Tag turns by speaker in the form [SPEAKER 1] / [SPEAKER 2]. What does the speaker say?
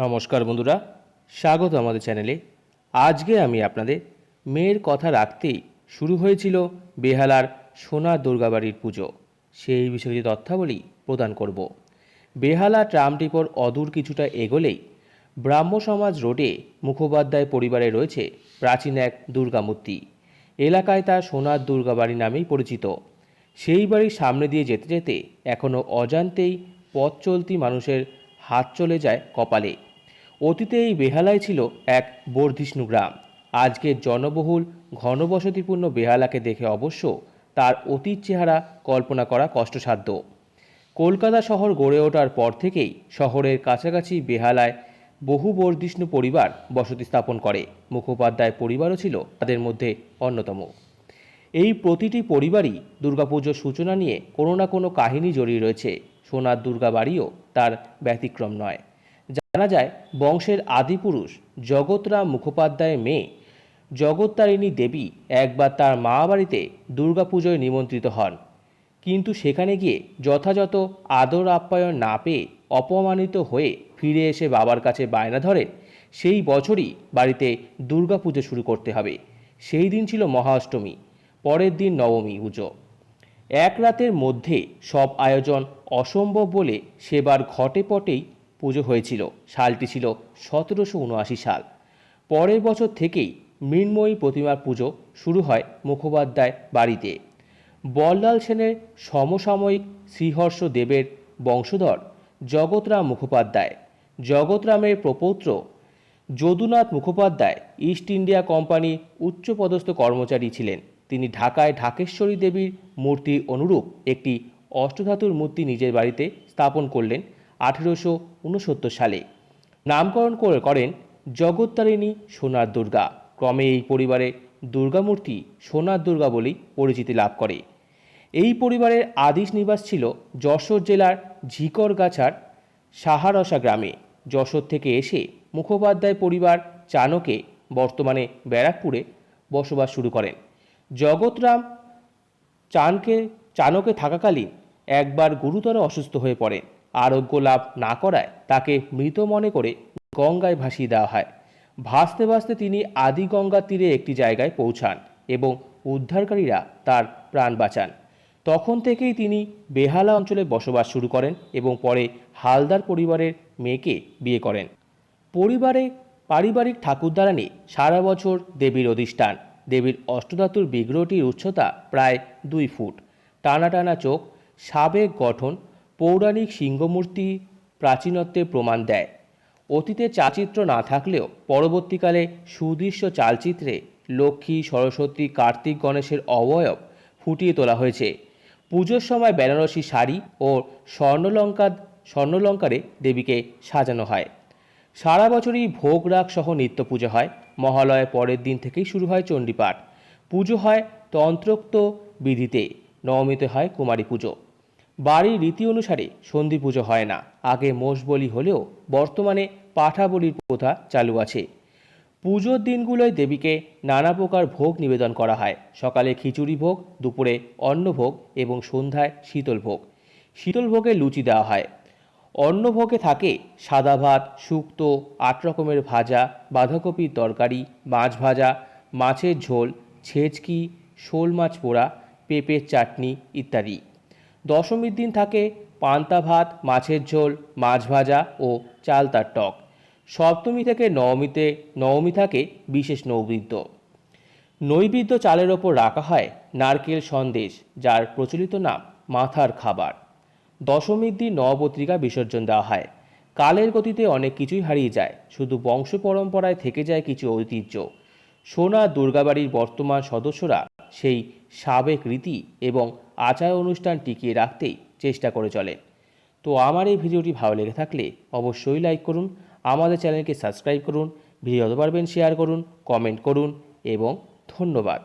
[SPEAKER 1] নমস্কার বন্ধুরা, স্বাগত আমাদের চ্যানেলে। আজকে আমি আপনাদের মেয়ের কথা রাখতেই শুরু হয়েছিল বেহালার সোনার দুর্গাবাড়ির পুজো। সেই বিষয়ে তথ্যাবলী প্রদান করব। বেহালা ট্রাম ডিপোর অদূর কিছুটা এগোলেই ব্রাহ্ম সমাজ রোডে মুখোপাধ্যায় পরিবারে রয়েছে প্রাচীন এক দুর্গামূর্তি। এলাকায় তা সোনার দুর্গাবাড়ি নামেই পরিচিত। সেই বাড়ির সামনে দিয়ে যেতে যেতে এখনও অজান্তেই পথ চলতি মানুষের হাত চলে যায় কপালে। অতীতে এই বেহালায় ছিল এক বর্ধিষ্ণু গ্রাম। আজকের জনবহুল, ঘনবসতিপূর্ণ বেহালাকে দেখে অবশ্য তার অতীত চেহারা কল্পনা করা কষ্টসাধ্য। কলকাতা শহর গড়ে ওঠার পর থেকেই শহরের কাছাকাছি বেহালায় বহু বর্ধিষ্ণু পরিবার বসতি স্থাপন করে। মুখোপাধ্যায় পরিবারও ছিল তাদের মধ্যে অন্যতম। এই প্রতিটি পরিবারই দুর্গাপুজোর সূচনা নিয়ে কোনো না কোনো কাহিনী জড়িয়ে রয়েছে। সোনার দুর্গা বাড়িও তার ব্যতিক্রম নয়। জানা যায়, বংশের আদিপুরুষ জগৎরাম মুখোপাধ্যায়ের মেয়ে জগত্তারিণী দেবী একবার তার মা বাড়িতে দুর্গাপুজোয় নিমন্ত্রিত হন। কিন্তু সেখানে গিয়ে যথাযথ আদর আপ্যায়ন না পেয়ে অপমানিত হয়ে ফিরে এসে বাবার কাছে বায়না ধরেন, সেই বছরই বাড়িতে দুর্গাপুজো শুরু করতে হবে। সেই দিন ছিল মহাষ্টমী পরের দিন নবমী পুজো। এক রাতের মধ্যে সব আয়োজন অসম্ভব বলে সেবার ঘটে পটেই পুজো হয়েছিল। সালটি ছিল সতেরোশো উনআশি সাল। পরের বছর থেকেই মৃন্ময়ী প্রতিমার পুজো শুরু হয় মুখোপাধ্যায় বাড়িতে। বললাল সেনের সমসাময়িক শ্রীহর্ষ দেবের বংশধর জগৎরাম মুখোপাধ্যায়। জগৎরামের প্রপৌত্র যদুনাথ মুখোপাধ্যায় ইস্ট ইন্ডিয়া কোম্পানির উচ্চপদস্থ কর্মচারী ছিলেন। তিনি ঢাকায় ঢাকেশ্বরী দেবীর মূর্তির অনুরূপ একটি অষ্টধাতুর মূর্তি নিজের বাড়িতে স্থাপন করলেন আঠেরোশো উনসত্তর সালে। নামকরণ করে করেন জগত্তারিণী সোনার দুর্গা। ক্রমে এই পরিবারে দুর্গামূর্তি সোনার দুর্গা বলেই পরিচিতি লাভ করে। এই পরিবারের আদিশ নিবাস ছিল যশোর জেলার ঝিকরগাছার সাহারসা গ্রামে। যশোর থেকে এসে মুখোপাধ্যায় পরিবার চানকে বর্তমানে ব্যারাকপুরে বসবাস শুরু করেন। জগৎরাম চানকে চানকে থাকাকালীন একবার গুরুতর অসুস্থ হয়ে পড়েন। আরোগ্য লাভ না করায় তাকে মৃত মনে করে গঙ্গায় ভাসিয়ে দেওয়া হয়। ভাসতে ভাসতে তিনি আদি গঙ্গার তীরে একটি জায়গায় পৌঁছান এবং উদ্ধারকারীরা তার প্রাণ বাঁচান। তখন থেকেই তিনি বেহালা অঞ্চলে বসবাস শুরু করেন এবং পরে হালদার পরিবারের মেয়েকে বিয়ে করেন। পরিবারে পারিবারিক ঠাকুরদালানে সারা বছর দেবীর অধিষ্ঠান। দেবীর অষ্টধাতুর বিগ্রহটির উচ্চতা প্রায় দুই ফুট। টানা টানা চোখ, সাবেক গঠন পৌরাণিক সিংহমূর্তি প্রাচীনত্বের প্রমাণ দেয়। অতীতে চাচিত্র না থাকলেও পরবর্তীকালে সুদৃশ্য চালচিত্রে লক্ষ্মী, সরস্বতী, কার্তিক গণেশের অবয়ব ফুটিয়ে তোলা হয়েছে। পুজোর সময় বেনারসি শাড়ি ও স্বর্ণলঙ্কা স্বর্ণলঙ্কারে দেবীকে সাজানো হয়। সারা বছরই ভোগ রাগ সহ নিত্য পুজো হয়। মহালয়ের পরের দিন থেকেই শুরু হয় চণ্ডীপাঠ। পুজো হয় তন্ত্রোক্ত বিধিতে, নবমীতে হয় কুমারী পুজো। বাড়ির রীতি অনুসারে সন্ধি পুজো হয় না। আগে মোষ বলি হলেও বর্তমানে পাঠা বলির প্রথা চালু আছে। পুজোর দিনগুলোয় দেবীকে নানা প্রকার ভোগ নিবেদন করা হয়। সকালে খিচুড়ি ভোগ, দুপুরে অন্নভোগ এবং সন্ধ্যায় শীতল ভোগ। শীতল ভোগে লুচি দেওয়া হয়। অন্নভোগে থাকে সাদা ভাত, শুক্তো, আট রকমের ভাজা, বাঁধাকপির তরকারি, মাছ ভাজা, মাছের ঝোল, ছেচকি, শোল মাছ পোড়া, পেঁপের চাটনি ইত্যাদি। দশমীর দিন থাকে পান্তা ভাত, মাছের ঝোল, মাছ ভাজা ও চালতার টক। সপ্তমী থেকে নবমীতে, নবমী থাকে বিশেষ নৈবেদ্য নৈবেদ্য চালের ওপর রাখা হয় নারকেল সন্দেশ, যার প্রচলিত নাম মাথার খাবার। দশমীর দিন নবপত্রিকা বিসর্জন দেওয়া হয়। কালের গতিতে অনেক কিছুই হারিয়ে যায়, শুধু বংশ পরম্পরায় থেকে যায় কিছু ঐতিহ্য। সোনা দুর্গাবাড়ির বর্তমান সদস্যরা সেই সাবেক রীতি এবং আচার অনুষ্ঠান টিকিয়ে রাখতেই চেষ্টা করে চলে। তো আমার এই ভিডিওটি ভালো লেগে থাকলে অবশ্যই লাইক করুন, আমাদের চ্যানেলকে সাবস্ক্রাইব করুন ভিডিও পারবেন শেয়ার করুন কমেন্ট করুন এবং ধন্যবাদ।